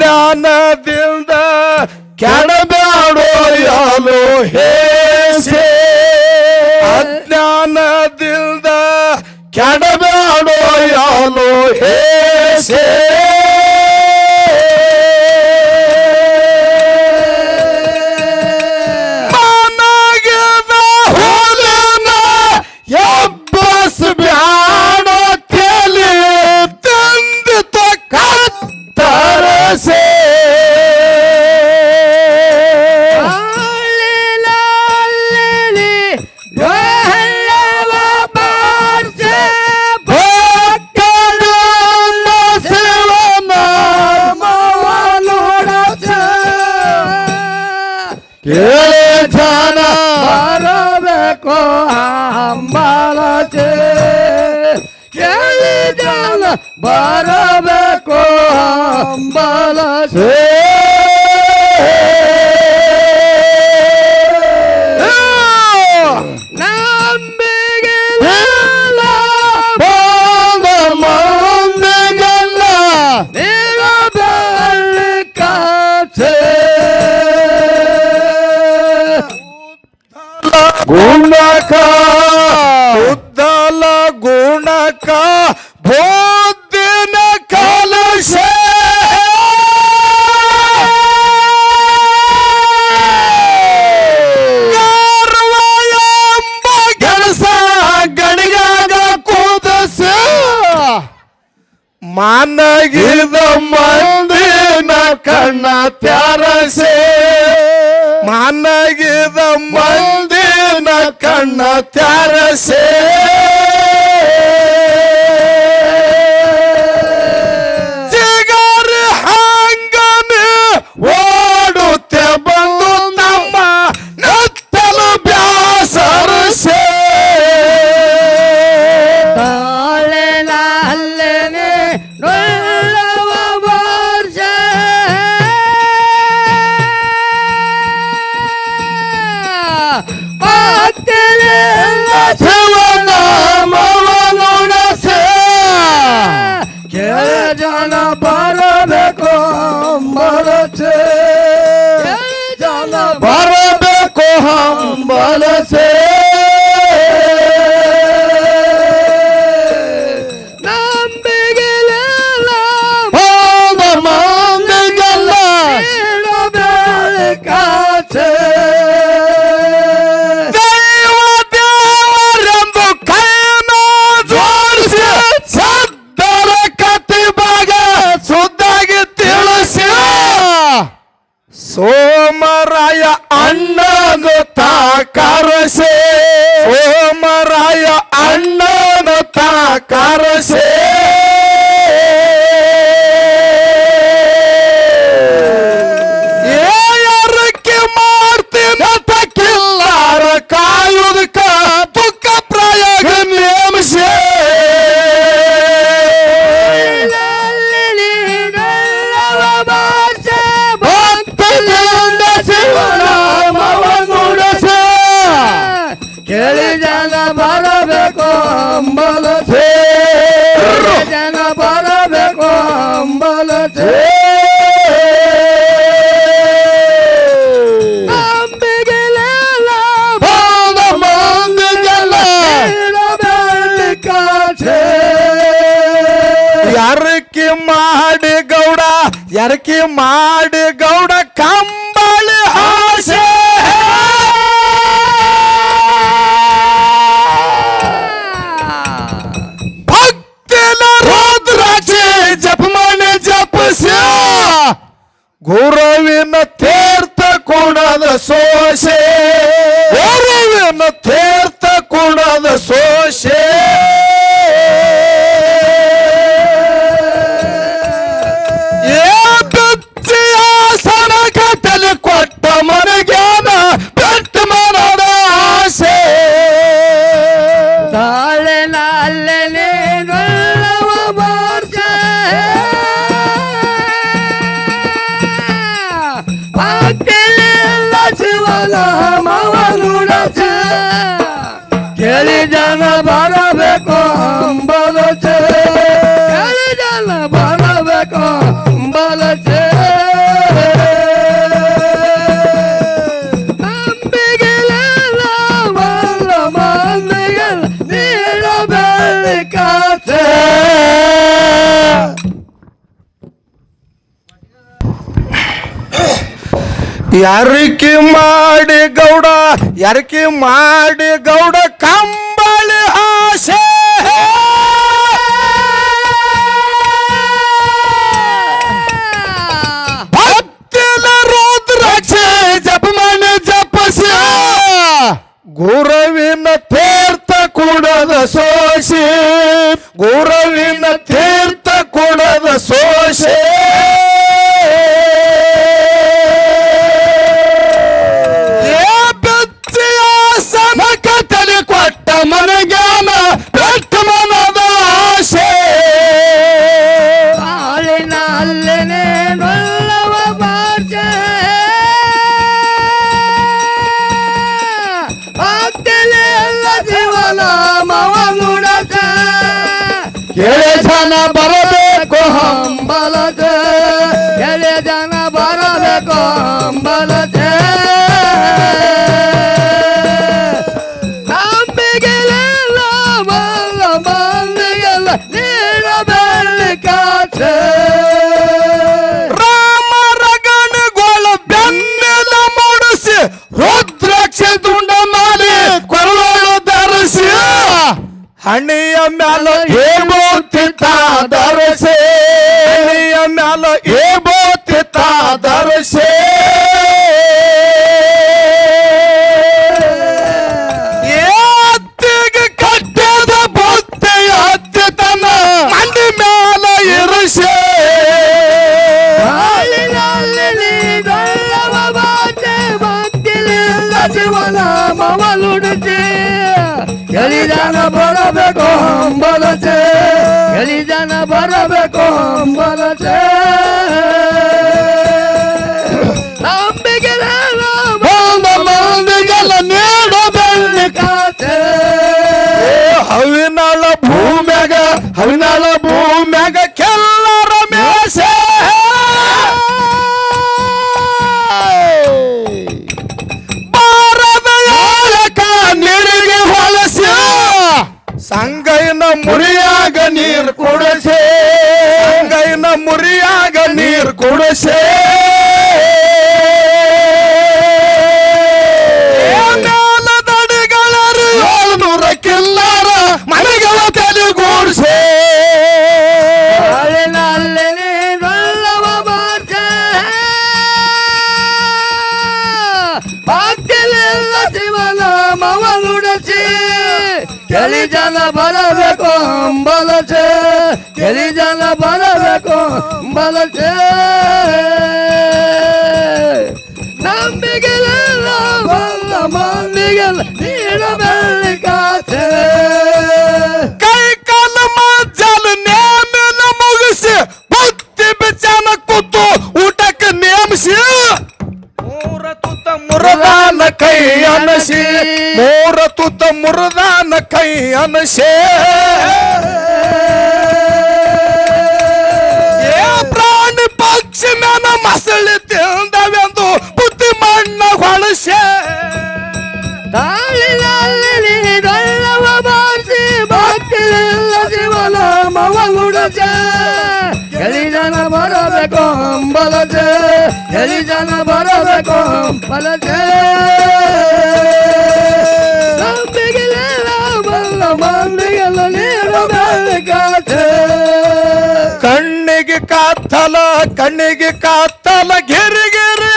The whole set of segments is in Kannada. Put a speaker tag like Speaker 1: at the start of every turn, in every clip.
Speaker 1: ಅಜ್ಞಾನದಿಂದ ಕೆಡಬ್ಯಾಡೋಯಲು ಹೇಸೆ ಅಜ್ಞಾನದಿಂದ ಕೆಡಬ್ಯಾಡೋಯಲು ಹೇಸೆ ಆಸೆ ಜನ
Speaker 2: ಬರಬೇಕು ಅಂಬಾಲಚೆ ಕೇಳಿ ಜನ ಬರಬೇಕು
Speaker 1: अम्बाला से गुणका उद्दाला गुणका ಮಾನಗಿದ ಮಂದಿನ ಕಣ್ಣ ತ್ಯಾರಸೆ. ಮಾನಗಿದ ಮಂದಿನ ಕಣ್ಣ ತ್ಯಾರಸೆ.
Speaker 2: karena
Speaker 1: ಕರ್ಕಿ ಮಾಡಿ ಗೌಡ ಕಂಬಳಿ ಹಾಸೆ. ಭಕ್ತಿನ ರುದ್ರಾಕ್ಷಿ ಜಪಸ್ಯ. ಗುರುವಿನ ತೀರ್ಥ ಕೋಣದ ಸೋಸೆ. ಯಾರಿಕೆ ಮಾಡಿ ಗೌಡ ಯಾರಿಕೆ ಮಾಡಿ ಗೌಡ ಕಂಬಳಿ ಕೇಳಿ ಭೂಮ್ಯಾಗ ಹವಿನಾಳ ಭೂಮ್ಯಾಗ ಕೆಲ್ಲರ ಮೇಸೆ ಬಾರದ ಯಾಳಕ ನೀರಿಗೆ ಹೊಲಸಿ ಸಂಗೈನ ಮುರಿಯಾಗ ನೀರು ಕುಡಿಸೆ ಸಂಗೈನ ಮುರಿಯಾಗ ನೀರು ಕುಡಿಸೆ
Speaker 2: ಕೆಲಿ ಜನ ಬರಬೇಕು ಅಂಬಲಚೆ ಕೆಲಿ ಜನ ಬರಬೇಕು ಅಂಬಲಚೆ ನಂಬಿಗೆಲ್ಲ ಬಲ್ಲ ಮಂದಿಗೆಲ್ಲ ನೀಡಬೇಕಾಚೆ
Speaker 1: ಅನಸೆ ಏ ಪ್ರಾಣಿ ಪಕ್ಷಿ ಮೇನ ಮಸಳಿ ತಿಂದವೆಂದು ಬುದ್ಧಿ ಮಣ್ಣ ಹೊಳಸೆ.
Speaker 2: ತಾಳಿನಲ್ಲಿ ನೀಡಲ್ಲವ ಬಾಸಿ ಭಕ್ತಿಲಿಲ್ಲ ಜೀವನ ಮವಗುಡಚೆ ಎಳಿ ಜನ ಬರಬೇಕು ಅಂಬಲಚೆ ಎಳಿ ಜನ ಬರಬೇಕು ಬಲ್ಲ ನೀರು ನೀಡಬೇಕಾಚೆ
Speaker 1: ಕಣ್ಣಿಗೆ ಕಾತ್ತಲ ಕಣ್ಣಿಗೆ ಕಾತ್ತಲ ಗಿರಿ ಗಿರಿ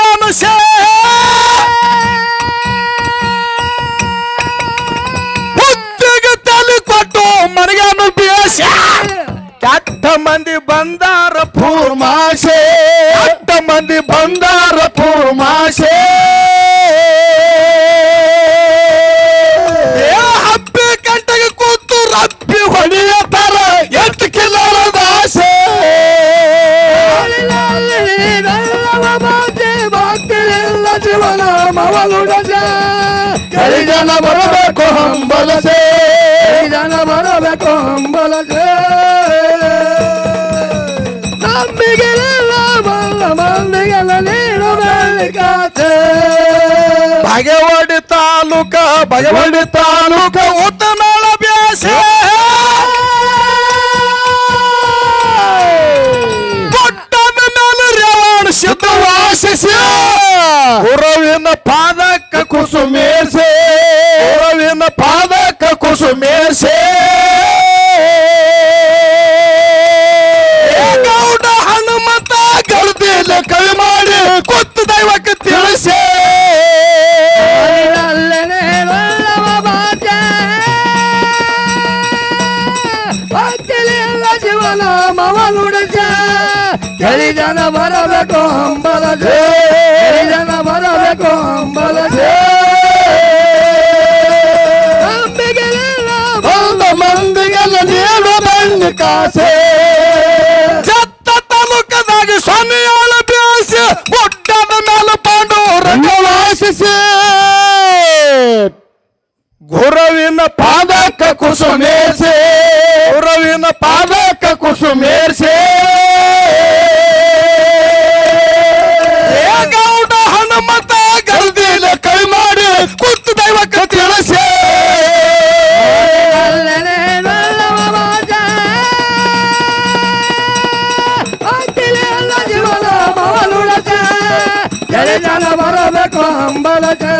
Speaker 1: ಬುದ್ಧಿಗೆ ತಲೆ ಕೊಟ್ಟು ಮನೆಗಾನು ಬೇಸ ಕೆಟ್ಟ ಮಂದಿ ಬಂದಾರ ಪೂರ್ಮಾಶೆ. ಕೆಟ್ಟ ಮಂದಿ ಬಂದಾರ ಪೂರ್ಮಾಸೆ ಜನ ಬರಬೇಕು ಹಂಬಲಸೆ.
Speaker 2: ಜನ ಬರಬೇಕು ಹಂಬಲಸೆ. ನಂಬಿಗೆಲ್ಲ ಬಲ್ಲ ಮಂದಿಗೆಲ್ಲ ಬೆಳಕಾಸೆ
Speaker 1: ಬಾಗೇವಾಡಿ ತಾಲೂಕ ಬಾಗೇವಾಡಿ ತಾಲೂಕ ಉತ್ತನಾಳ ಬ್ಯಾಸೆ. ಗುಡ್ಡದ ಮೇಲೆ ರೇವಣ ಸಿದ್ಧ ವಾಸಿಸಿ. ಕುಸುಮೇರ್ಸೆ. ಗುರುವಿನ ಪಾದಕ ಕುಸುಮೇರ್ಸೆ. ಗೌಡ ಹನುಮಂತ ಗಳ್ದಿಲ್ಲ ಕವಿ ಮಾಡಿ ಕೊತ್ತು ದೈವಕ್ಕೆ ತಿಳಿಸೆ.
Speaker 2: ಜೀವನ ಮವ ನುಡಿಸ ಕೆಳಿ ಜನ ಬರಬೇಕು ಕೆಳಿ ಜನ. ಬರಬೇಕು ಹಂಬಲಸೆ
Speaker 1: ಬಣ್ಣ ಕಾಸೆ. ಜತ್ತ ತಾಲೂಕದಾಗ ಸೊನ್ನೆಯಾಳ ಬೇಸಿ ಗುಡ್ಡದ ಮೇಲೆ ಪಾಂಡೂರಂಗ ವಾಸಿಸಿ. ಗುರುವಿನ ಪಾದಕ ಕುಸುಮೇರ್ಸೆ
Speaker 2: ಬರಬೇಕು ಅಂಬಲಕ್ಕೆ.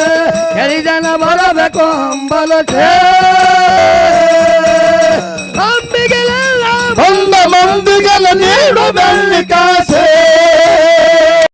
Speaker 2: ಕೆಳಿ ಜನ ಬರಬೇಕು ಅಂಬಲಕ್ಕೆ. ಅಂಬಿಗೆಲ್ಲ
Speaker 1: ಬಂದ ಮಂದಿಗೆಲ್ಲ ನೀಡು ಬೆಳ್ಳಿ ಕಾಸ.